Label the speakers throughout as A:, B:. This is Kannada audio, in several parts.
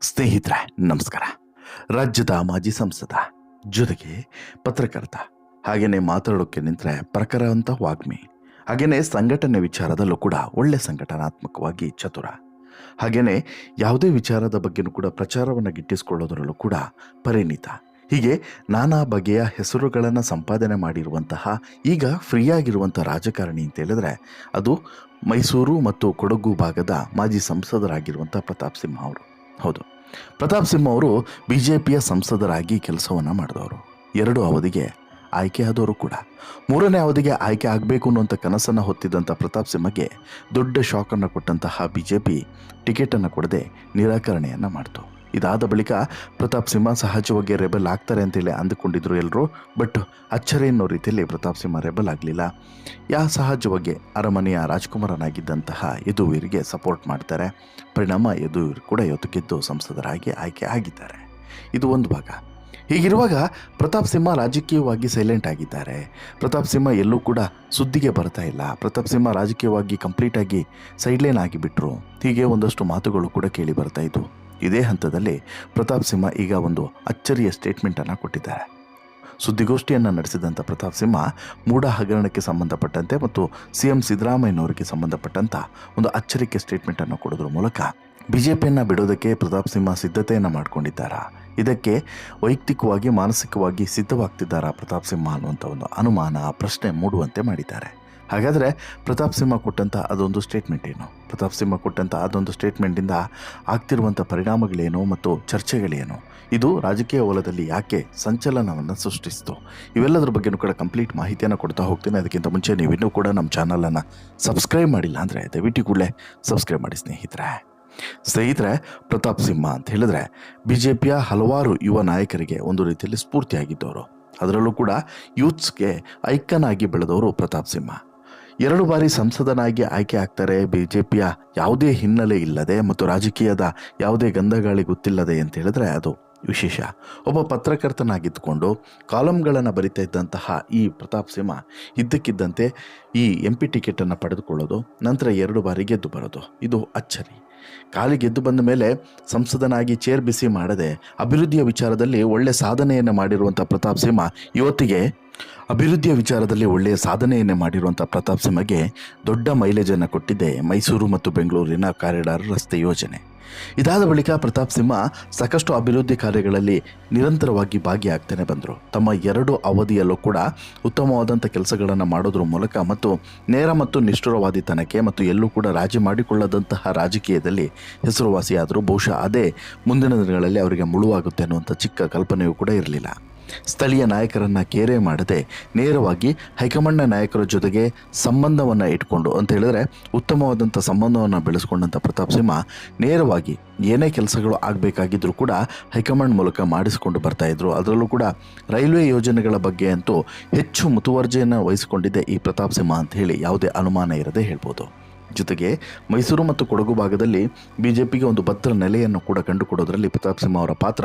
A: ಸ್ನೇಹಿತರೆ, ನಮಸ್ಕಾರ. ರಾಜ್ಯದ ಮಾಜಿ ಸಂಸದ, ಜೊತೆಗೆ ಪತ್ರಕರ್ತ ಹಾಗೆಯೇ ಮಾತಾಡೋಕ್ಕೆ ನಿಂತರೆ ಪ್ರಖರವಂತ ವಾಗ್ಮಿ ಹಾಗೆಯೇ ಸಂಘಟನೆ ವಿಚಾರದಲ್ಲೂ ಕೂಡ ಒಳ್ಳೆ ಸಂಘಟನಾತ್ಮಕವಾಗಿ ಚತುರ. ಹಾಗೆಯೇ ಯಾವುದೇ ವಿಚಾರದ ಬಗ್ಗೆನೂ ಕೂಡ ಪ್ರಚಾರವನ್ನು ಗಿಟ್ಟಿಸಿಕೊಳ್ಳೋದರಲ್ಲೂ ಕೂಡ ಪರಿಣಿತ. ಹೀಗೆ ನಾನಾ ಬಗೆಯ ಹೆಸರುಗಳನ್ನು ಸಂಪಾದನೆ ಮಾಡಿರುವಂತಹ, ಈಗ ಫ್ರೀಯಾಗಿರುವಂಥ ರಾಜಕಾರಣಿ ಅಂತ ಹೇಳಿದ್ರೆ, ಅದು ಮೈಸೂರು ಮತ್ತು ಕೊಡಗು ಭಾಗದ ಮಾಜಿ ಸಂಸದರಾಗಿರುವಂಥ ಪ್ರತಾಪ್ ಸಿಂಹ ಅವರು. ಹೌದು. ಪ್ರತಾಪ್ ಸಿಂಹ ಅವರು ಬಿ ಜೆ ಪಿಯ ಸಂಸದರಾಗಿ ಕೆಲಸವನ್ನು ಮಾಡಿದವರು. ಎರಡು ಅವಧಿಗೆ ಆಯ್ಕೆಯಾದವರು ಕೂಡ. ಮೂರನೇ ಅವಧಿಗೆ ಆಯ್ಕೆ ಆಗಬೇಕು ಅನ್ನುವಂಥ ಕನಸನ್ನು ಹೊತ್ತಿದ್ದಂಥ ಪ್ರತಾಪ್ ಸಿಂಹಗೆ ದೊಡ್ಡ ಶಾಕನ್ನು ಕೊಟ್ಟಂತಹ ಬಿ ಜೆ ಪಿ ಟಿಕೆಟನ್ನು ಕೊಡದೆ ನಿರಾಕರಣೆಯನ್ನು ಮಾಡಿತು. ಇದಾದ ಬಳಿಕ ಪ್ರತಾಪ್ ಸಿಂಹ ಸಹಜವಾಗಿ ರೆಬಲ್ ಆಗ್ತಾರೆ ಅಂತೇಳಿ ಅಂದುಕೊಂಡಿದ್ರು ಎಲ್ಲರೂ ಬಟ್ ಅಚ್ಚರಿ ಅನ್ನೋ ರೀತಿಯಲ್ಲಿ ಪ್ರತಾಪ್ ಸಿಂಹ ರೆಬಲ್ ಆಗಲಿಲ್ಲ. ಯಾ ಸಹಜವಾಗಿ ಅರಮನೆಯ ರಾಜ್ಕುಮಾರನಾಗಿದ್ದಂತಹ ಯದುವೀರಿಗೆ ಸಪೋರ್ಟ್ ಮಾಡ್ತಾರೆ. ಪರಿಣಾಮ ಯದುವೀರ್ ಕೂಡ ಇವತ್ತು ಗೆದ್ದು ಸಂಸದರಾಗಿ ಆಯ್ಕೆ ಆಗಿದ್ದಾರೆ. ಇದು ಒಂದು ಭಾಗ. ಹೀಗಿರುವಾಗ ಪ್ರತಾಪ್ ಸಿಂಹ ರಾಜಕೀಯವಾಗಿ ಸೈಲೆಂಟ್ ಆಗಿದ್ದಾರೆ. ಪ್ರತಾಪ್ ಸಿಂಹ ಎಲ್ಲೂ ಕೂಡ ಸುದ್ದಿಗೆ ಬರ್ತಾ ಇಲ್ಲ. ಪ್ರತಾಪ್ ಸಿಂಹ ರಾಜಕೀಯವಾಗಿ ಕಂಪ್ಲೀಟಾಗಿ ಸೈಡ್ಲೈನ್ ಆಗಿಬಿಟ್ರು. ಹೀಗೆ ಒಂದಷ್ಟು ಮಾತುಗಳು ಕೂಡ ಕೇಳಿ ಬರ್ತಾ ಇದ್ವು. ಇದೇ ಹಂತದಲ್ಲಿ ಪ್ರತಾಪ್ ಸಿಂಹ ಈಗ ಒಂದು ಅಚ್ಚರಿಯ ಸ್ಟೇಟ್ಮೆಂಟನ್ನು ಕೊಟ್ಟಿದ್ದಾರೆ. ಸುದ್ದಿಗೋಷ್ಠಿಯನ್ನು ನಡೆಸಿದಂಥ ಪ್ರತಾಪ್ ಸಿಂಹ ಮೂಢ ಹಗರಣಕ್ಕೆ ಸಂಬಂಧಪಟ್ಟಂತೆ ಮತ್ತು ಸಿ ಎಂ ಸಿದ್ದರಾಮಯ್ಯನವರಿಗೆ ಸಂಬಂಧಪಟ್ಟಂಥ ಒಂದು ಅಚ್ಚರಿಕೆ ಸ್ಟೇಟ್ಮೆಂಟನ್ನು ಕೊಡೋದ್ರ ಮೂಲಕ ಬಿ ಜೆ ಪಿಯನ್ನು ಬಿಡೋದಕ್ಕೆ ಪ್ರತಾಪ್ ಸಿಂಹ ಸಿದ್ಧತೆಯನ್ನು ಮಾಡ್ಕೊಂಡಿದ್ದಾರಾ? ಇದಕ್ಕೆ ವೈಯಕ್ತಿಕವಾಗಿ, ಮಾನಸಿಕವಾಗಿ ಸಿದ್ಧವಾಗ್ತಿದ್ದಾರಾ ಪ್ರತಾಪ್ ಸಿಂಹ ಅನ್ನುವಂಥ ಒಂದು ಅನುಮಾನ, ಪ್ರಶ್ನೆ ಮೂಡುವಂತೆ ಮಾಡಿದ್ದಾರೆ. ಹಾಗಾದರೆ ಪ್ರತಾಪ್ ಸಿಂಹ ಕೊಟ್ಟಂಥ ಅದೊಂದು ಸ್ಟೇಟ್ಮೆಂಟ್ ಏನು? ಪ್ರತಾಪ್ ಸಿಂಹ ಕೊಟ್ಟಂಥ ಅದೊಂದು ಸ್ಟೇಟ್ಮೆಂಟಿಂದ ಆಗ್ತಿರುವಂಥ ಪರಿಣಾಮಗಳೇನು ಮತ್ತು ಚರ್ಚೆಗಳೇನು? ಇದು ರಾಜಕೀಯ ವಲಯದಲ್ಲಿ ಯಾಕೆ ಸಂಚಲನವನ್ನು ಸೃಷ್ಟಿಸಿತು? ಇವೆಲ್ಲದರ ಬಗ್ಗೆನೂ ಕೂಡ ಕಂಪ್ಲೀಟ್ ಮಾಹಿತಿಯನ್ನು ಕೊಡ್ತಾ ಹೋಗ್ತೀನಿ. ಅದಕ್ಕಿಂತ ಮುಂಚೆ ನೀವು ಇನ್ನೂ ಕೂಡ ನಮ್ಮ ಚಾನಲನ್ನು ಸಬ್ಸ್ಕ್ರೈಬ್ ಮಾಡಿಲ್ಲ ಅಂದರೆ ದಯವಿಟ್ಟು ಕೂಡಲೇ ಸಬ್ಸ್ಕ್ರೈಬ್ ಮಾಡಿ ಸ್ನೇಹಿತರೆ. ಸ್ನೇಹಿತರೆ, ಪ್ರತಾಪ್ ಸಿಂಹ ಅಂತ ಹೇಳಿದ್ರೆ ಬಿ ಜೆ ಪಿಯ ಹಲವಾರು ಯುವ ನಾಯಕರಿಗೆ ಒಂದು ರೀತಿಯಲ್ಲಿ ಸ್ಫೂರ್ತಿಯಾಗಿದ್ದವರು. ಅದರಲ್ಲೂ ಕೂಡ ಯೂತ್ಸ್ಗೆ ಐಕನ್ ಆಗಿ ಬೆಳೆದವರು ಪ್ರತಾಪ್ ಸಿಂಹ. ಎರಡು ಬಾರಿ ಸಂಸದನಾಗಿ ಆಯ್ಕೆ ಆಗ್ತಾರೆ ಬಿ ಜೆ ಪಿಯ ಯಾವುದೇ ಹಿನ್ನೆಲೆ ಇಲ್ಲದೆ ಮತ್ತು ರಾಜಕೀಯದ ಯಾವುದೇ ಗಂಧಗಾಳಿ ಗೊತ್ತಿಲ್ಲದೆ ಅಂತ ಹೇಳಿದ್ರೆ ಅದು ವಿಶೇಷ. ಒಬ್ಬ ಪತ್ರಕರ್ತನಾಗಿದ್ದುಕೊಂಡು ಕಾಲಮ್ಗಳನ್ನು ಬರಿತಾ ಇದ್ದಂತಹ ಈ ಪ್ರತಾಪ್ ಸಿಂಹ ಇದ್ದಕ್ಕಿದ್ದಂತೆ ಈ ಎಂ ಪಿ ಟಿಕೆಟನ್ನು ಪಡೆದುಕೊಳ್ಳೋದು, ನಂತರ ಎರಡು ಬಾರಿ ಗೆದ್ದು ಬರೋದು, ಇದು ಅಚ್ಚರಿ. ಖಾಲಿ ಗೆದ್ದು ಬಂದ ಮೇಲೆ ಸಂಸದನಾಗಿ ಚೇರ್ ಬಿಸಿ ಮಾಡದೆ ಅಭಿವೃದ್ಧಿಯ ವಿಚಾರದಲ್ಲಿ ಒಳ್ಳೆ ಸಾಧನೆಯನ್ನು ಮಾಡಿರುವಂಥ ಪ್ರತಾಪ್ ಸಿಂಹ ಇವತ್ತಿಗೆ ಅಭಿವೃದ್ಧಿಯ ವಿಚಾರದಲ್ಲಿ ಒಳ್ಳೆಯ ಸಾಧನೆಯನ್ನೇ ಮಾಡಿರುವಂಥ ಪ್ರತಾಪ್ ಸಿಂಹಗೆ ದೊಡ್ಡ ಮೈಲೇಜನ್ನು ಕೊಟ್ಟಿದೆ ಮೈಸೂರು ಮತ್ತು ಬೆಂಗಳೂರಿನ ಕಾರಿಡಾರ್ ರಸ್ತೆ ಯೋಜನೆ. ಇದಾದ ಬಳಿಕ ಪ್ರತಾಪ್ ಸಿಂಹ ಸಾಕಷ್ಟು ಅಭಿವೃದ್ಧಿ ಕಾರ್ಯಗಳಲ್ಲಿ ನಿರಂತರವಾಗಿ ಭಾಗಿಯಾಗ್ತಾನೆ ಬಂದರು. ತಮ್ಮ ಎರಡು ಅವಧಿಯಲ್ಲೂ ಕೂಡ ಉತ್ತಮವಾದಂಥ ಕೆಲಸಗಳನ್ನು ಮಾಡೋದ್ರ ಮೂಲಕ ಮತ್ತು ನೇರ ಮತ್ತು ನಿಷ್ಠುರವಾದಿತನಕ್ಕೆ ಮತ್ತು ಎಲ್ಲೂ ಕೂಡ ರಾಜಿ ಮಾಡಿಕೊಳ್ಳದಂತಹ ರಾಜಕೀಯದಲ್ಲಿ ಹೆಸರುವಾಸಿಯಾದರೂ ಬಹುಶಃ ಅದೇ ಮುಂದಿನ ದಿನಗಳಲ್ಲಿ ಅವರಿಗೆ ಮುಳುವಾಗುತ್ತೆ ಅನ್ನುವಂಥ ಚಿಕ್ಕ ಕಲ್ಪನೆಯೂ ಕೂಡ ಇರಲಿಲ್ಲ. ಸ್ಥಳೀಯ ನಾಯಕರನ್ನು ಕೇರೆ ಮಾಡದೆ ನೇರವಾಗಿ ಹೈಕಮಾಂಡ್ನ ನಾಯಕರ ಜೊತೆಗೆ ಸಂಬಂಧವನ್ನು ಇಟ್ಕೊಂಡು ಅಂತ ಹೇಳಿದ್ರೆ ಉತ್ತಮವಾದಂಥ ಸಂಬಂಧವನ್ನು ಬೆಳೆಸ್ಕೊಂಡಂಥ ಪ್ರತಾಪ್ ಸಿಂಹ ನೇರವಾಗಿ ಏನೇ ಕೆಲಸಗಳು ಆಗಬೇಕಾಗಿದ್ದರೂ ಕೂಡ ಹೈಕಮಾಂಡ್ ಮೂಲಕ ಮಾಡಿಸಿಕೊಂಡು ಬರ್ತಾಯಿದ್ರು ಅದರಲ್ಲೂ ಕೂಡ ರೈಲ್ವೆ ಯೋಜನೆಗಳ ಬಗ್ಗೆ ಅಂತೂ ಹೆಚ್ಚು ಮುತುವರ್ಜಿಯನ್ನು ವಹಿಸಿಕೊಂಡಿದ್ದೆ ಈ ಪ್ರತಾಪ್ ಸಿಂಹ ಅಂತ ಹೇಳಿ ಯಾವುದೇ ಅನುಮಾನ ಇರದೆ ಹೇಳ್ಬೋದು. ಜೊತೆಗೆ ಮೈಸೂರು ಮತ್ತು ಕೊಡಗು ಭಾಗದಲ್ಲಿ ಬಿ ಜೆ ಪಿಗೆ ಒಂದು ಭದ್ರ ನೆಲೆಯನ್ನು ಕೂಡ ಕಂಡುಕೊಡೋದರಲ್ಲಿ ಪ್ರತಾಪ್ ಸಿಂಹ ಅವರ ಪಾತ್ರ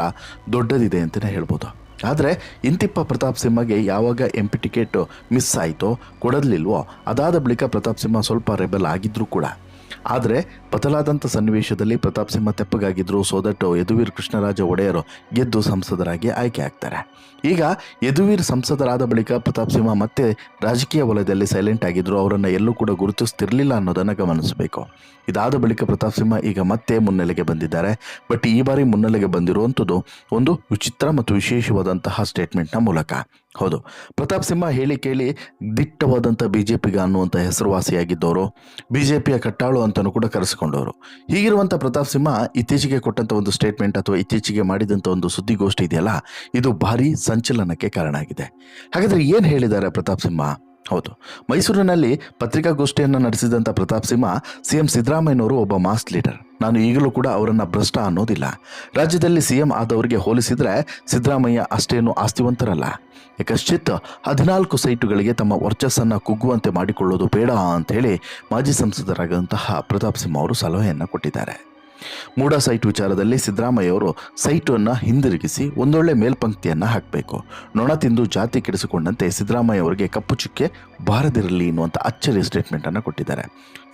A: ದೊಡ್ಡದಿದೆ ಅಂತಲೇ ಹೇಳ್ಬೋದು. ಆದರೆ ಇಂತಿಪ್ಪ ಪ್ರತಾಪ್ ಸಿಂಹಗೆ ಯಾವಾಗ ಎಂ ಟಿಕೆಟ್ ಮಿಸ್ ಆಯಿತೋ ಕೊಡಲಿಲ್ವೋ ಅದಾದ ಬಳಿಕ ಪ್ರತಾಪ್ ಸಿಂಹ ಸ್ವಲ್ಪ ರೆಬಲ್ ಆಗಿದ್ದರೂ ಕೂಡ. ಆದರೆ ಬದಲಾದಂಥ ಸನ್ನಿವೇಶದಲ್ಲಿ ಪ್ರತಾಪ್ ಸಿಂಹ ತೆಪ್ಪಗಾಗಿದ್ದರು ಸೋದಟ್ಟು ದಟ್ ಯದುವೀರ್ ಕೃಷ್ಣರಾಜ ಒಡೆಯರು ಗೆದ್ದು ಸಂಸದರಾಗಿ ಆಯ್ಕೆ ಆಗ್ತಾರೆ. ಈಗ ಯದುವೀರ್ ಸಂಸದರಾದ ಬಳಿಕ ಪ್ರತಾಪ್ ಸಿಂಹ ಮತ್ತೆ ರಾಜಕೀಯ ವಲಯದಲ್ಲಿ ಸೈಲೆಂಟ್ ಆಗಿದ್ದರು ಅವರನ್ನು ಎಲ್ಲೂ ಕೂಡ ಗುರುತಿಸ್ತಿರಲಿಲ್ಲ ಅನ್ನೋದನ್ನು ಗಮನಿಸಬೇಕು. ಇದಾದ ಬಳಿಕ ಪ್ರತಾಪ್ ಸಿಂಹ ಈಗ ಮತ್ತೆ ಮುನ್ನೆಲೆಗೆ ಬಂದಿದ್ದಾರೆ. ಬಟ್ ಈ ಬಾರಿ ಮುನ್ನೆಲೆಗೆ ಬಂದಿರುವಂಥದ್ದು ಒಂದು ವಿಚಿತ್ರ ಮತ್ತು ವಿಶೇಷವಾದಂತಹ ಸ್ಟೇಟ್ಮೆಂಟ್ನ ಮೂಲಕ. ಹೌದು. ಪ್ರತಾಪ್ ಸಿಂಹ ಹೇಳಿ ಕೇಳಿ ದಿಟ್ಟವಾದಂಥ ಬಿ ಜೆ ಪಿಗೆ ಅನ್ನುವಂಥ ಹೆಸರುವಾಸಿಯಾಗಿದ್ದವರು ಬಿ ಜೆ ಪಿಯ ಕಟ್ಟಾಳು ಅಂತಲೂ ಕೂಡ ಕರೆಸಿಕೊಂಡವರು. ಹೀಗಿರುವಂಥ ಪ್ರತಾಪ್ ಸಿಂಹ ಇತ್ತೀಚೆಗೆ ಕೊಟ್ಟಂಥ ಒಂದು ಸ್ಟೇಟ್ಮೆಂಟ್ ಅಥವಾ ಇತ್ತೀಚೆಗೆ ಮಾಡಿದಂಥ ಒಂದು ಸುದ್ದಿಗೋಷ್ಠಿ ಇದೆಯಲ್ಲ, ಇದು ಭಾರಿ ಸಂಚಲನಕ್ಕೆ ಕಾರಣ ಆಗಿದೆ ಹಾಗಾದರೆ ಏನು ಹೇಳಿದ್ದಾರೆ ಪ್ರತಾಪ್ ಸಿಂಹ? ಹೌದು. ಮೈಸೂರಿನಲ್ಲಿ ಪತ್ರಿಕಾಗೋಷ್ಠಿಯನ್ನು ನಡೆಸಿದಂಥ ಪ್ರತಾಪ್ ಸಿಂಹ ಸಿ ಎಂ ಸಿದ್ದರಾಮಯ್ಯನವರು ಒಬ್ಬ ಮಾಸ್ ಲೀಡರ್. ನಾನು ಈಗಲೂ ಕೂಡ ಅವರನ್ನು ಭ್ರಷ್ಟ ಅನ್ನೋದಿಲ್ಲ. ರಾಜ್ಯದಲ್ಲಿ ಸಿ ಎಂ ಆದವರಿಗೆ ಹೋಲಿಸಿದರೆ ಸಿದ್ದರಾಮಯ್ಯ ಅಷ್ಟೇನು ಆಸ್ತಿವಂತರಲ್ಲ. ಯಾಕಶ್ಚಿತ್ ಹದಿನಾಲ್ಕು ಸೈಟುಗಳಿಗೆ ತಮ್ಮ ವರ್ಚಸ್ಸನ್ನು ಕುಗ್ಗುವಂತೆ ಮಾಡಿಕೊಳ್ಳೋದು ಬೇಡ ಅಂಥೇಳಿ ಮಾಜಿ ಸಂಸದರಾದಂತಹ ಪ್ರತಾಪ್ ಸಿಂಹ ಅವರು ಸಲಹೆಯನ್ನು ಕೊಟ್ಟಿದ್ದಾರೆ. ಮೂಡ ಸೈಟ್ ವಿಚಾರದಲ್ಲಿ ಸಿದ್ದರಾಮಯ್ಯವರು ಸೈಟನ್ನು ಹಿಂದಿರುಗಿಸಿ ಒಂದೊಳ್ಳೆ ಮೇಲ್ಪಂಕ್ತಿಯನ್ನು ಹಾಕಬೇಕು. ನೊಣ ತಿಂದು ಜಾತಿ ಕೆಡಿಸಿಕೊಂಡಂತೆ ಸಿದ್ದರಾಮಯ್ಯ ಅವರಿಗೆ ಕಪ್ಪು ಚುಕ್ಕೆ ಬಾರದಿರಲಿ ಎನ್ನುವಂಥ ಅಚ್ಚರಿಯ ಸ್ಟೇಟ್ಮೆಂಟನ್ನು ಕೊಟ್ಟಿದ್ದಾರೆ.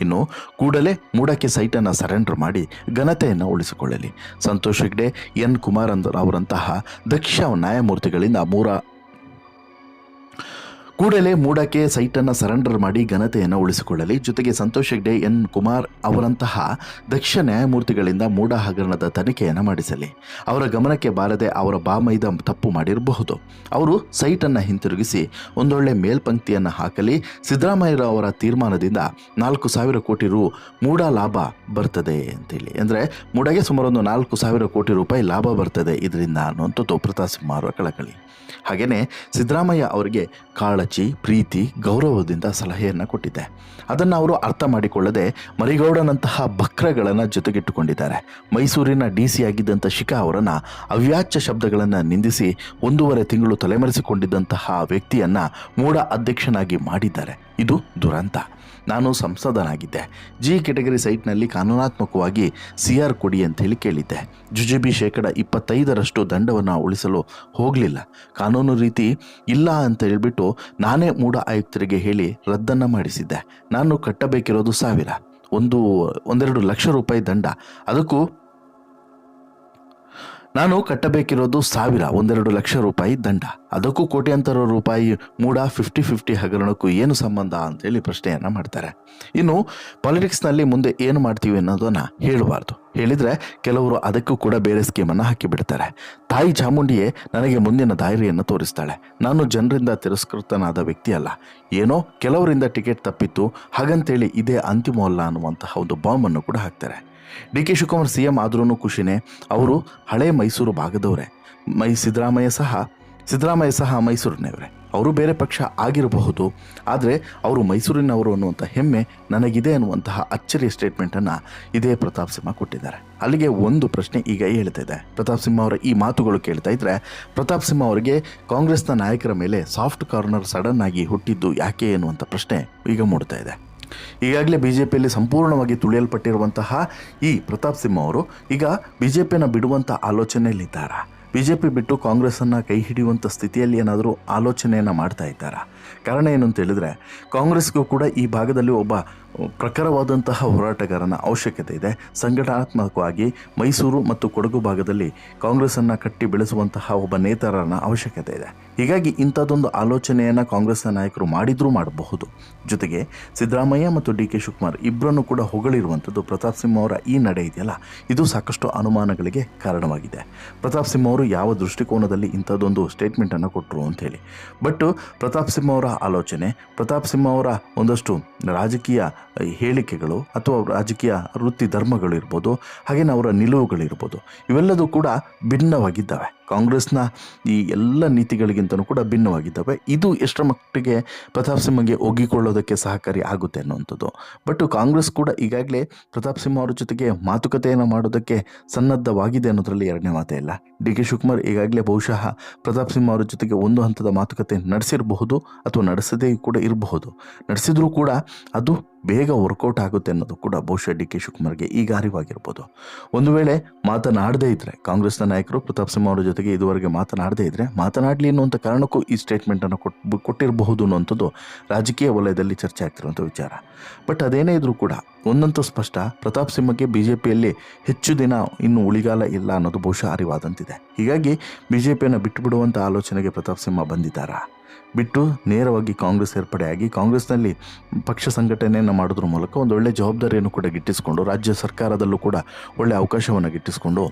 A: ಇನ್ನು ಕೂಡಲೇ ಮೂಡಕ್ಕೆ ಸೈಟನ್ನು ಸರೆಂಡರ್ ಮಾಡಿ ಘನತೆಯನ್ನು ಉಳಿಸಿಕೊಳ್ಳಲಿ. ಸಂತೋಷ್ ಹೆಗ್ಡೆ, ಎನ್ ಕುಮಾರ್ ಅವರಂತಹ ದಕ್ಷ ನ್ಯಾಯಮೂರ್ತಿಗಳಿಂದ ಮೂರ ಕೂಡಲೇ ಮೂಡಕ್ಕೆ ಸೈಟನ್ನು ಸರೆಂಡರ್ ಮಾಡಿ ಘನತೆಯನ್ನು ಉಳಿಸಿಕೊಳ್ಳಲಿ. ಜೊತೆಗೆ ಸಂತೋಷ್ ಹೆಗ್ಡೆ, ಎನ್. ಕುಮಾರ್ ಅವರಂತಹ ದಕ್ಷ ನ್ಯಾಯಮೂರ್ತಿಗಳಿಂದ ಮೂಡ ಹಗರಣದ ತನಿಖೆಯನ್ನು ಮಾಡಿಸಲಿ. ಅವರ ಗಮನಕ್ಕೆ ಬಾರದೆ ಅವರ ಬಾಮೈದ ತಪ್ಪು ಮಾಡಿರಬಹುದು. ಅವರು ಸೈಟನ್ನು ಹಿಂತಿರುಗಿಸಿ ಒಂದೊಳ್ಳೆ ಮೇಲ್ಪಂಕ್ತಿಯನ್ನು ಹಾಕಲಿ. ಸಿದ್ದರಾಮಯ್ಯರವರ ತೀರ್ಮಾನದಿಂದ ನಾಲ್ಕು ಸಾವಿರ ಕೋಟಿ ರು ಮೂಡ ಲಾಭ ಬರ್ತದೆ ಅಂತೇಳಿ. ಅಂದರೆ ಮೂಡಗೆ ಸುಮಾರು ಒಂದು ನಾಲ್ಕು ಸಾವಿರ ಕೋಟಿ ರೂಪಾಯಿ ಲಾಭ ಬರ್ತದೆ ಇದರಿಂದ ಅನ್ನುವಂಥದ್ದು ಪ್ರತಾಪ್ ಅವರ ಕಳಕಳಿ. ಹಾಗೆಯೇ ಸಿದ್ದರಾಮಯ್ಯ ಅವರಿಗೆ ಕಾಳಜಿ, ಪ್ರೀತಿ, ಗೌರವದಿಂದ ಸಲಹೆಯನ್ನು ಕೊಟ್ಟಿದ್ದೆ. ಅದನ್ನು ಅವರು ಅರ್ಥ ಮಾಡಿಕೊಳ್ಳದೆ ಮರಿಗೌಡನಂತಹ ಬಕ್ರಗಳನ್ನು ಜೊತೆಗಿಟ್ಟುಕೊಂಡಿದ್ದಾರೆ. ಮೈಸೂರಿನ ಡಿ ಸಿ ಆಗಿದ್ದಂಥ ಶಿಖಾ ಅವರನ್ನು ಅವ್ಯಾಚ್ಯ ಶಬ್ದಗಳನ್ನು ನಿಂದಿಸಿ ಒಂದೂವರೆ ತಿಂಗಳು ತಲೆಮರೆಸಿಕೊಂಡಿದ್ದಂತಹ ವ್ಯಕ್ತಿಯನ್ನು ಮೂಡ ಅಧ್ಯಕ್ಷನಾಗಿ ಮಾಡಿದ್ದಾರೆ. ಇದು ದುರಂತ. ನಾನು ಸಂಸದನಾಗಿದ್ದೆ. ಜಿ ಕೆಟಗರಿ ಸೈಟ್ನಲ್ಲಿ ಕಾನೂನಾತ್ಮಕವಾಗಿ ಸಿ ಆರ್ ಕೊಡಿ ಅಂತ ಹೇಳಿ ಕೇಳಿದ್ದೆ. ಜುಜುಬಿ ಶೇಕಡ ಇಪ್ಪತ್ತೈದರಷ್ಟು ದಂಡವನ್ನು ಉಳಿಸಲು ಹೋಗಲಿಲ್ಲ. ಕಾನೂನು ರೀತಿ ಇಲ್ಲ ಅಂತ ಹೇಳಿಬಿಟ್ಟು ನಾನೇ ಮೂಢ ಆಯುಕ್ತರಿಗೆ ಹೇಳಿ ರದ್ದನ್ನು ಮಾಡಿಸಿದ್ದೆ. ನಾನು ಕಟ್ಟಬೇಕಿರೋದು ಸಾವಿರ. ಒಂದು, ಒಂದೆರಡು ಲಕ್ಷ ರೂಪಾಯಿ ದಂಡ. ಅದಕ್ಕೂ ನಾನು ಕಟ್ಟಬೇಕಿರೋದು ಸಾವಿರ, ಒಂದೆರಡು ಲಕ್ಷ ರೂಪಾಯಿ ದಂಡ. ಅದಕ್ಕೂ ಕೋಟ್ಯಾಂತರ ರೂಪಾಯಿ ಮೂಡ ಫಿಫ್ಟಿ ಫಿಫ್ಟಿ ಹಗರಣಕ್ಕೂ ಏನು ಸಂಬಂಧ ಅಂತೇಳಿ ಪ್ರಶ್ನೆಯನ್ನು ಮಾಡ್ತಾರೆ. ಇನ್ನು ಪಾಲಿಟಿಕ್ಸ್ನಲ್ಲಿ ಮುಂದೆ ಏನು ಮಾಡ್ತೀವಿ ಅನ್ನೋದನ್ನು ಹೇಳಬಾರ್ದು. ಹೇಳಿದರೆ ಕೆಲವರು ಅದಕ್ಕೂ ಕೂಡ ಬೇರೆ ಸ್ಕೀಮನ್ನು ಹಾಕಿಬಿಡ್ತಾರೆ. ತಾಯಿ ಚಾಮುಂಡಿಯೇ ನನಗೆ ಮುಂದಿನ ದಾರಿಯನ್ನು ತೋರಿಸ್ತಾಳೆ. ನಾನು ಜನರಿಂದ ತಿರಸ್ಕೃತನಾದ ವ್ಯಕ್ತಿ ಅಲ್ಲ. ಏನೋ ಕೆಲವರಿಂದ ಟಿಕೆಟ್ ತಪ್ಪಿತ್ತು, ಹಾಗಂತೇಳಿ ಇದೇ ಅಂತಿಮವಲ್ಲ ಅನ್ನುವಂತಹ ಒಂದು ಬಾಂಬನ್ನು ಕೂಡ ಹಾಕ್ತಾರೆ. D K Shivakumar C M ಆದ್ರೂ ಖುಷಿನೇ. ಅವರು ಹಳೆ ಮೈಸೂರು ಭಾಗದವರೇ. ಮೈ ಸಿದ್ದರಾಮಯ್ಯ ಸಹ ಸಿದ್ದರಾಮಯ್ಯ ಸಹ ಮೈಸೂರಿನವರೇ. ಅವರು ಬೇರೆ ಪಕ್ಷ ಆಗಿರಬಹುದು, ಆದರೆ ಅವರು ಮೈಸೂರಿನವರು ಅನ್ನುವಂಥ ಹೆಮ್ಮೆ ನನಗಿದೆ ಅನ್ನುವಂತಹ ಅಚ್ಚರಿಯ ಸ್ಟೇಟ್ಮೆಂಟನ್ನು ಇದೇ ಪ್ರತಾಪ್ ಸಿಂಹ ಕೊಟ್ಟಿದ್ದಾರೆ. ಅಲ್ಲಿಗೆ ಒಂದು ಪ್ರಶ್ನೆ ಈಗ ಹೇಳ್ತಾ ಇದೆ ಪ್ರತಾಪ್ ಸಿಂಹ ಅವರ ಈ ಮಾತುಗಳು ಕೇಳ್ತಾ ಇದ್ರೆ, ಪ್ರತಾಪ್ ಸಿಂಹ ಅವರಿಗೆ ಕಾಂಗ್ರೆಸ್ನ ನಾಯಕರ ಮೇಲೆ ಸಾಫ್ಟ್ ಕಾರ್ನರ್ ಸಡನ್ ಆಗಿ ಹುಟ್ಟಿದ್ದು ಯಾಕೆ ಎನ್ನುವಂಥ ಪ್ರಶ್ನೆ ಈಗ ಮೂಡ್ತಾ ಇದೆ. ಈಗಾಗಲೇ ಬಿ ಜೆ ಪಿಯಲ್ಲಿ ಸಂಪೂರ್ಣವಾಗಿ ತುಳಿಯಲ್ಪಟ್ಟಿರುವಂತಹ ಈ ಪ್ರತಾಪ್ ಸಿಂಹ ಅವರು ಈಗ ಬಿ ಜೆ ಪಿಯನ್ನು ಬಿಡುವಂಥ ಆಲೋಚನೆಯಲ್ಲಿದ್ದಾರಾ? ಬಿ ಜೆ ಪಿ ಬಿಟ್ಟು ಕಾಂಗ್ರೆಸ್ಸನ್ನು ಕೈ ಹಿಡಿಯುವಂಥ ಸ್ಥಿತಿಯಲ್ಲಿ ಏನಾದರೂ ಆಲೋಚನೆಯನ್ನು ಮಾಡ್ತಾ ಇದ್ದಾರಾ? ಕಾರಣ ಏನು ಅಂತ ಹೇಳಿದ್ರೆ, ಕಾಂಗ್ರೆಸ್ಗೂ ಕೂಡ ಈ ಭಾಗದಲ್ಲಿ ಒಬ್ಬ ಪ್ರಖರವಾದಂತಹ ಹೋರಾಟಗಾರನ ಅವಶ್ಯಕತೆ ಇದೆ. ಸಂಘಟನಾತ್ಮಕವಾಗಿ ಮೈಸೂರು ಮತ್ತು ಕೊಡಗು ಭಾಗದಲ್ಲಿ ಕಾಂಗ್ರೆಸ್ಸನ್ನು ಕಟ್ಟಿ ಬೆಳೆಸುವಂತಹ ಒಬ್ಬ ನೇತಾರನ ಅವಶ್ಯಕತೆ ಇದೆ. ಹೀಗಾಗಿ ಇಂಥದ್ದೊಂದು ಆಲೋಚನೆಯನ್ನು ಕಾಂಗ್ರೆಸ್ನ ನಾಯಕರು ಮಾಡಿದ್ರೂ ಮಾಡಬಹುದು. ಜೊತೆಗೆ ಸಿದ್ದರಾಮಯ್ಯ ಮತ್ತು ಡಿ ಕೆ ಶಿವಕುಮಾರ್ ಇಬ್ಬರನ್ನು ಕೂಡ ಹೊಗಳಿರುವಂಥದ್ದು ಪ್ರತಾಪ್ ಸಿಂಹ ಅವರ ಈ ನಡೆ ಇದೆಯಲ್ಲ? ಇದು ಸಾಕಷ್ಟು ಅನುಮಾನಗಳಿಗೆ ಕಾರಣವಾಗಿದೆ. ಪ್ರತಾಪ್ ಸಿಂಹ ಅವರು ಯಾವ ದೃಷ್ಟಿಕೋನದಲ್ಲಿ ಇಂಥದ್ದೊಂದು ಸ್ಟೇಟ್ಮೆಂಟನ್ನು ಕೊಟ್ಟರು ಅಂಥೇಳಿ ಬಟ್ ಪ್ರತಾಪ್ ಸಿಂಹ ಅವರ ಆಲೋಚನೆ, ಪ್ರತಾಪ್ ಸಿಂಹ ಅವರ ಒಂದಷ್ಟು ರಾಜಕೀಯ ಹೇಳಿಕೆಗಳು ಅಥವಾ ರಾಜಕೀಯ ವೃತ್ತಿ ಧರ್ಮಗಳು ಇರ್ಬೋದು ಹಾಗೆಯೇ ಅವರ ನಿಲುವುಗಳಿರ್ಬೋದು ಇವೆಲ್ಲದೂ ಕೂಡ ಭಿನ್ನವಾಗಿದ್ದಾವೆ. ಕಾಂಗ್ರೆಸ್ನ ಈ ಎಲ್ಲ ನೀತಿಗಳಿಗಿಂತಲೂ ಕೂಡ ಭಿನ್ನವಾಗಿದ್ದಾವೆ. ಇದು ಎಷ್ಟರ ಮಟ್ಟಿಗೆ ಪ್ರತಾಪ್ ಸಿಂಹಗೆ ಒಗ್ಗಿಕೊಳ್ಳೋದಕ್ಕೆ ಸಹಕಾರಿ ಆಗುತ್ತೆ ಅನ್ನುವಂಥದ್ದು. ಬಟ್ ಕಾಂಗ್ರೆಸ್ ಕೂಡ ಈಗಾಗಲೇ ಪ್ರತಾಪ್ ಸಿಂಹ ಅವರ ಜೊತೆಗೆ ಮಾತುಕತೆಯನ್ನು ಮಾಡೋದಕ್ಕೆ ಸನ್ನದ್ಧವಾಗಿದೆ ಅನ್ನೋದರಲ್ಲಿ ಎರಡನೇ ಮಾತೇ ಇಲ್ಲ. ಡಿ ಕೆ ಶಿವಕುಮಾರ್ ಈಗಾಗಲೇ ಬಹುಶಃ ಪ್ರತಾಪ್ ಸಿಂಹ ಅವರ ಜೊತೆಗೆ ಒಂದು ಹಂತದ ಮಾತುಕತೆ ನಡೆಸಿರಬಹುದು ಅಥವಾ ನಡೆಸದೇ ಕೂಡ ಇರಬಹುದು. ನಡೆಸಿದ್ರೂ ಕೂಡ ಅದು ಬೇಗ ವರ್ಕೌಟ್ ಆಗುತ್ತೆ ಅನ್ನೋದು ಕೂಡ ಬಹುಶಃ ಡಿ ಕೆ ಶಿವಕುಮಾರ್ಗೆ ಈಗ ಅರಿವಾಗಿರ್ಬೋದು. ಒಂದು ವೇಳೆ ಮಾತನಾಡದೇ ಇದ್ದರೆ ಕಾಂಗ್ರೆಸ್ನ ನಾಯಕರು ಪ್ರತಾಪ್ ಸಿಂಹ ಅವರ ಜೊತೆಗೆ ಇದುವರೆಗೆ ಮಾತನಾಡದೇ ಇದ್ದರೆ ಮಾತನಾಡಲಿ ಅನ್ನುವಂಥ ಕಾರಣಕ್ಕೂ ಈ ಸ್ಟೇಟ್ಮೆಂಟನ್ನು ಕೊಟ್ಟು ಕೊಟ್ಟಿರಬಹುದು ಅನ್ನುವಂಥದ್ದು ರಾಜಕೀಯ ವಲಯದಲ್ಲಿ ಚರ್ಚೆ ಆಗ್ತಿರುವಂಥ ವಿಚಾರ. ಬಟ್ ಅದೇನೇ ಇದ್ರೂ ಕೂಡ ಒಂದಂತೂ ಸ್ಪಷ್ಟ, ಪ್ರತಾಪ್ ಸಿಂಹಕ್ಕೆ ಬಿ ಜೆ ಪಿಯಲ್ಲಿ ಹೆಚ್ಚು ದಿನ ಇನ್ನು ಉಳಿಗಾಲ ಇಲ್ಲ ಅನ್ನೋದು ಬಹುಶಃ ಅರಿವಾದಂತಿದೆ. ಹೀಗಾಗಿ ಬಿ ಜೆ ಪಿಯನ್ನು ಬಿಟ್ಟು ಬಿಡುವಂಥ ಆಲೋಚನೆಗೆ ಪ್ರತಾಪ್ ಸಿಂಹ ಬಂದಿದ್ದಾರಾ? ಬಿಟ್ಟು ನೇರವಾಗಿ ಕಾಂಗ್ರೆಸ್ ಸೇರ್ಪಡೆಯಾಗಿ ಕಾಂಗ್ರೆಸ್ನಲ್ಲಿ ಪಕ್ಷ ಸಂಘಟನೆಯನ್ನು ಮಾಡೋದ್ರ ಮೂಲಕ ಒಂದು ಒಳ್ಳೆ ಜವಾಬ್ದಾರಿಯನ್ನು ಕೂಡ ಗಿಟ್ಟಿಸಿಕೊಂಡು, ರಾಜ್ಯ ಸರ್ಕಾರದಲ್ಲೂ ಕೂಡ ಒಳ್ಳೆ ಅವಕಾಶವನ್ನು ಗಿಟ್ಟಿಸಿಕೊಂಡು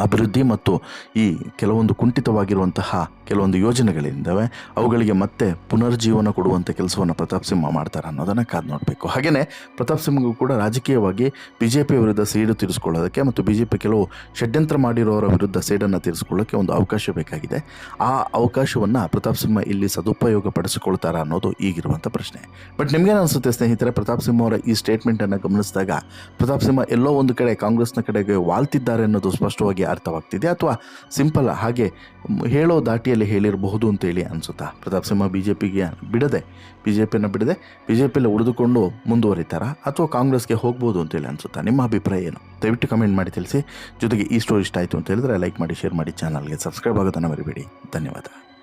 A: ಅಭಿವೃದ್ಧಿ ಮತ್ತು ಈ ಕೆಲವೊಂದು ಕುಂಠಿತವಾಗಿರುವಂತಹ ಕೆಲವೊಂದು ಯೋಜನೆಗಳಿದ್ದಾವೆ ಅವುಗಳಿಗೆ ಮತ್ತೆ ಪುನರ್ಜೀವನ ಕೊಡುವಂಥ ಕೆಲಸವನ್ನು ಪ್ರತಾಪ್ ಸಿಂಹ ಮಾಡ್ತಾರೆ ಅನ್ನೋದನ್ನು ಕಾದು ನೋಡಬೇಕು. ಹಾಗೆಯೇ ಪ್ರತಾಪ್ ಸಿಂಹಗೂ ಕೂಡ ರಾಜಕೀಯವಾಗಿ ಬಿ ಜೆ ಪಿ ವಿರುದ್ಧ ಸೇಡು ತೀರಿಸ್ಕೊಳ್ಳೋದಕ್ಕೆ ಮತ್ತು ಬಿ ಜೆ ಪಿ ಕೆಲವು ಷಡ್ಯಂತ್ರ ಮಾಡಿರೋರ ವಿರುದ್ಧ ಸೇಡನ್ನು ತೀರಿಸ್ಕೊಳ್ಳೋಕ್ಕೆ ಒಂದು ಅವಕಾಶ ಬೇಕಾಗಿದೆ. ಆ ಅವಕಾಶವನ್ನು ಪ್ರತಾಪ್ ಸಿಂಹ ಇಲ್ಲಿ ಸದುಪಯೋಗ ಪಡಿಸಿಕೊಳ್ತಾರ ಅನ್ನೋದು ಈಗಿರುವಂಥ ಪ್ರಶ್ನೆ. ಬಟ್ ನಿಮಗೇನು ಅನಿಸುತ್ತೆ ಸ್ನೇಹಿತರೆ, ಪ್ರತಾಪ್ ಸಿಂಹ ಅವರ ಈ ಸ್ಟೇಟ್ಮೆಂಟನ್ನು ಗಮನಿಸಿದಾಗ ಪ್ರತಾಪ್ ಸಿಂಹ ಎಲ್ಲೋ ಒಂದು ಕಡೆ ಕಾಂಗ್ರೆಸ್ನ ಕಡೆಗೆ ವಾಲ್ತಿದ್ದಾರೆ ಅನ್ನೋದು ಸ್ಪಷ್ಟವಾಗಿ ನಿಮಗೆ ಅರ್ಥವಾಗ್ತಿದೆ. ಅಥವಾ ಸಿಂಪಲ್ ಹಾಗೆ ಹೇಳೋ ದಾಟಿಯಲ್ಲಿ ಹೇಳಿರಬಹುದು ಅಂತೇಳಿ ಅನಿಸುತ್ತಾ? ಪ್ರತಾಪ್ ಸಿಂಹ ಬಿ ಜೆ ಪಿಗೆ ಬಿಡದೆ ಬಿ ಜೆ ಪಿನ ಬಿಡದೆ ಬಿ ಜೆ ಪಿಯಲ್ಲಿ ಉಳಿದುಕೊಂಡು ಮುಂದುವರಿತಾರಾ? ಅಥವಾ ಕಾಂಗ್ರೆಸ್ಗೆ ಹೋಗ್ಬೋದು ಅಂತೇಳಿ ಅನಿಸುತ್ತಾ? ನಿಮ್ಮ ಅಭಿಪ್ರಾಯ ಏನು? ದಯವಿಟ್ಟು ಕಮೆಂಟ್ ಮಾಡಿ ತಿಳಿಸಿ. ಜೊತೆಗೆ ಈ ಸ್ಟೋರಿ ಇಷ್ಟ ಆಯಿತು ಅಂತ ಹೇಳಿದ್ರೆ ಲೈಕ್ ಮಾಡಿ ಶೇರ್ ಮಾಡಿ ಚಾನಲ್ಗೆ ಸಬ್ಸ್ಕ್ರೈಬ್ ಆಗೋದನ್ನು ಮರಿಬೇಡಿ. ಧನ್ಯವಾದ.